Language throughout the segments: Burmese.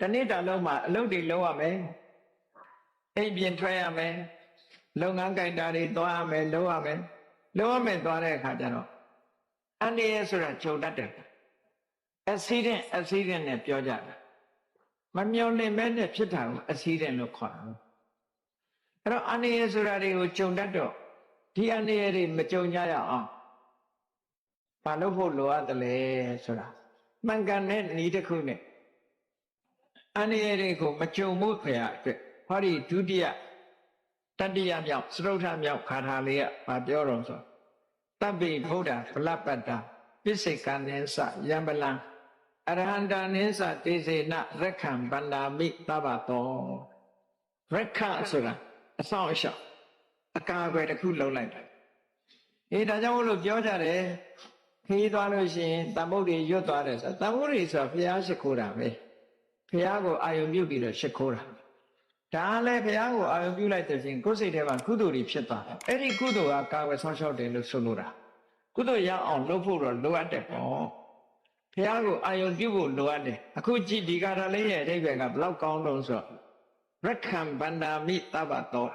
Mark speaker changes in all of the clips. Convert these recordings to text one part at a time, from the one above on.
Speaker 1: တနေ့တာလုံးမှာအလုပ်တွေလုပ်ရမယ်အိမ်ပြင်ထွက်ရမယ်လုပ်ငန်းကြိုင်တာတွေသွားရမယ်လုပ်ရမယ်လုပ်ရမယ်သွားတဲ့အခါကျတော့အန္တရာယ်ဆိုတာကြုံတတ်တယ် accident accident နဲ့ပြောကြတာမမျော်လင့်မဲနဲ့ဖြစ်တာကို accident လို့ခေါ်တာအဲ့တော့အန္တရာယ်ဆိုတာတွေကိုကြုံတတ်တော့ဒီအန္တရာယ်တွေမကြုံကြရအောင်ဘာလို့ဖို့လိုအပ်တယ်လဲဆိုတာမှန်ကန်တဲ့ဤတစ်ခုနဲ့ အန္တရာယ်တွေကိုမကြုံမှုခရအတွက်ဟောဒီဒုတိယတတိယမြောက်သရုတ်ထမြောက်ခါထာလေးကမပြောတော့ဆိုတပ်ပိဗုဒ္ဓဗလပတ္တပိစိကံနေသယံပလံအရဟန္တာနိသတေစေနရက္ခံဗန္ဒာမိသဗ္ဗတောရက္ခဆိုတာအဆောင်အရှောက်အကာအကွယ်တစ်ခုလုံးလိုက်တယ်အေးဒါကြောင့်မို့လို့ပြောကြတယ်ခီးသွားလို့ရှိရင်တမ္ပုဒ္ဒေရွတ်သွားတယ်ဆိုတမ္ပုဒ္ဒေဆိုတာဘုရားရှိခိုးတာပဲ ဘုရားကိုအာယုံပြုပြီးတော့ရှိခိုးတာဒါလည်းဘုရားကိုအာယုံပြုလိုက်တဲ့ချင်းကိုယ်စိတ်ထဲမှာကုသိုလ်တွေဖြစ်သွားတယ်အဲ့ဒီကုသိုလ်ကကာဝယ်ဆောင်ရှောက်တယ်လို့ဆိုလိုတာကုသိုလ်ရအောင်လုပ်ဖို့တော့လိုအပ်တယ်ပေါ့ဘုရားကိုအာယုံပြုဖို့လိုအပ်တယ်အခုကြည့်ဒီကာထာလေးရဲ့အဓိပ္ပာယ်ကဘလောက်ကောင်းလို့ဆိုတော့ရက္ခံဗန္ဒာမိသဗ္ဗတော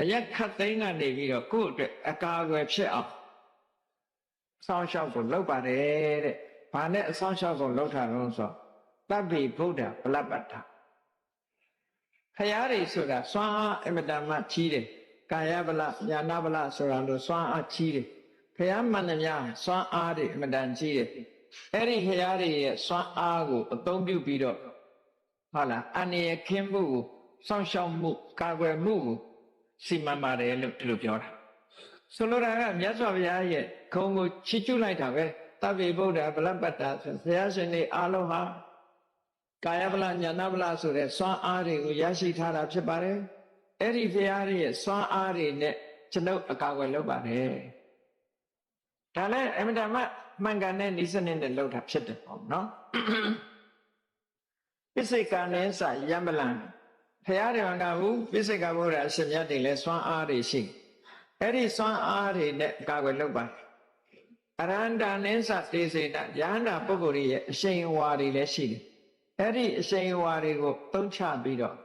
Speaker 1: အရက်ခတ်သိမ်းကနေပြီးတော့ကိုယ့်အတွက်အကာအကွယ်ဖြစ်အောင်ဆောင်းလျှောက်ကိုလုပ်ပါတယ်တဲ့။ဘာနဲ့အဆောင်းလျှောက်ကိုလုပ်တာလို့ဆိုတော့ တပ်ပိဗုဒ္ဓဗလပတ္ထခရားတွေဆိုတာစွမ်းအားအမတန်မှကြီးတယ်။ကာယဗလညာနာဗလဆိုတာလို့စွမ်းအားကြီးတယ်။ခရားမှန်သမျှစွမ်းအားတွေအမတန်ကြီးတယ်။အဲ့ဒီခရားတွေရဲ့စွမ်းအားကိုအသုံးပြုပြီးတော့ဟုတ်လားအန္တရာယ်ခင်းမှုကိုစောင့်ရှောက်မှုကာကွယ်မှုကိုစီမံပါတယ်လို့ဒီလိုပြောတာဆိုလိုတာကမြတ်စွာဘုရားရဲ့ခုံကိုချီးကျူးလိုက်တာပဲတပ္ပိဗုဒ္ဓဗလပတ္တာဆိုဘုရားရှင်တွေအားလုံးဟာ ကာယဗလညာနာဗလဆိုတဲ့စွမ်းအားတွေကိုရရှိထားတာဖြစ်ပါတယ်အဲ့ဒီဘုရားရဲ့စွမ်းအားတွေနဲ့ကျွန်ုပ်အကာအကွယ်လုပ်ပါတယ်ဒါလည်းအမြဲတမ်းမှန်ကန်တဲ့ဤစနစ်နဲ့လုပ်တာဖြစ်တယ်ပေါ့နော်ပစ္စေကံနဲ့စယံပလံဖရာတွေမှာကဘူးပိစိကဗုဒ္ဓအရှင်မြတ်တွေလည်းစွမ်းအားတွေရှိအဲ့ဒီစွမ်းအားတွေနဲ့ကာကွယ်လုပ်ပါအရဟန္တာနိသတေစေတယဟန္တာပုဂ္ဂိုလ်ရဲ့အရှိန်အဝါတွေလည်းရှိတယ် အဲ့ဒီအရှိန်အဝါတွေကိုသုံးချပြီးတော့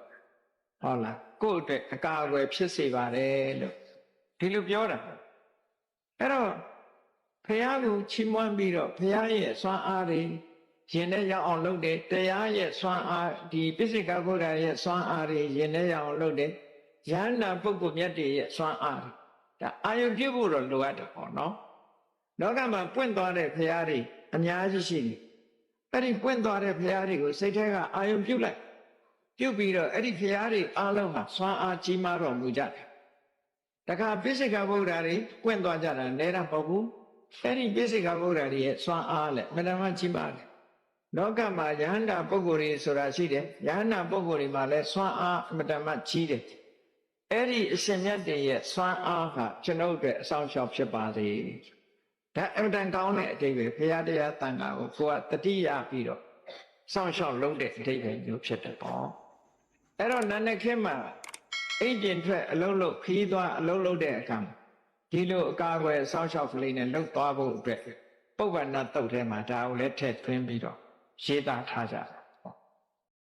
Speaker 1: ဟုတ်လားကိုယ့်အတွက်အကာအကွယ်ဖြစ်စေပါတယ်လို့ဒီလိုပြောတာအဲ့တော့ဖရာကိုချီးမွမ်းပြီးတော့ဖရာရဲ့စွမ်းအားတွေရင်ထဲရောက်အောင်လုပ်တယ်တရားရဲ့စွမ်းအားဒီပိစိကဗုဒ္ဓရဲ့စွမ်းအားတွေရင်ထဲရောက်အောင်လုပ်တယ်ယန္နာပုဂ္ဂိုလ်မြတ်တွေရဲ့စွမ်းအားတွေဒါအာယုပြုဖို့တော့လိုအပ်တယ်ပေါ့နော်လောကမှာပွင့်သွားတဲ့ဘုရားတွေအများကြီးရှိတယ် အဲ့ဒီပွင့်သွားတဲ့ဘုရားတွေကိုစိတ်ထဲကအာယုပြုလိုက်ပြုပြီးတော့အဲ့ဒီဘုရားတွေအားလုံးဟာစွမ်းအားကြီးမားတော်မူကြတယ်တခါပိစိကဗုဒ္ဓတွေပွင့်သွားကြတာနဲတာမဟုတ်ဘူးအဲ့ဒီပိစိကဗုဒ္ဓတွေရဲ့စွမ်းအားလည်းမတမကြီးမားတယ်လောကမှာယဟန္တာပုဂ္ဂိုလ်တွေဆိုတာရှိတယ်ယဟန္တာပုဂ္ဂိုလ်တွေမှာလည်းစွမ်းအားအမတန်မှကြီးတယ်အဲ့ဒီအရှင်မြတ်တွေရဲ့စွမ်းအားဟာကျွန်ုပ်အတွက်အဆောင်ရှောက်ဖြစ်ပါစေ ဒါအမတန်ကောင်းတဲ့အတိတ်ပဲဘုရားတရားတန်ခါကိုကိုကတတိယပြီးတော့စောင့်ရှောက်လုပ်တဲ့အတိတ်ပဲမျိုးဖြစ်တယ်ပေါ့အဲ့တော့နန္ဒခေမှာအိတ်ကျင်ထွက်အလုံးလုံးခီးသွားအလုံးလုံးတဲ့အခါမှာဒီလိုအကာအကွယ်စောင့်ရှောက်ကလေးနဲ့လှုပ်သွားဖို့အတွက်ပုဗ္ဗန္နတုတ်ထဲမှာဒါကိုလည်းထည့်သွင်းပြီးတော့ရေးသားထားကြတယ်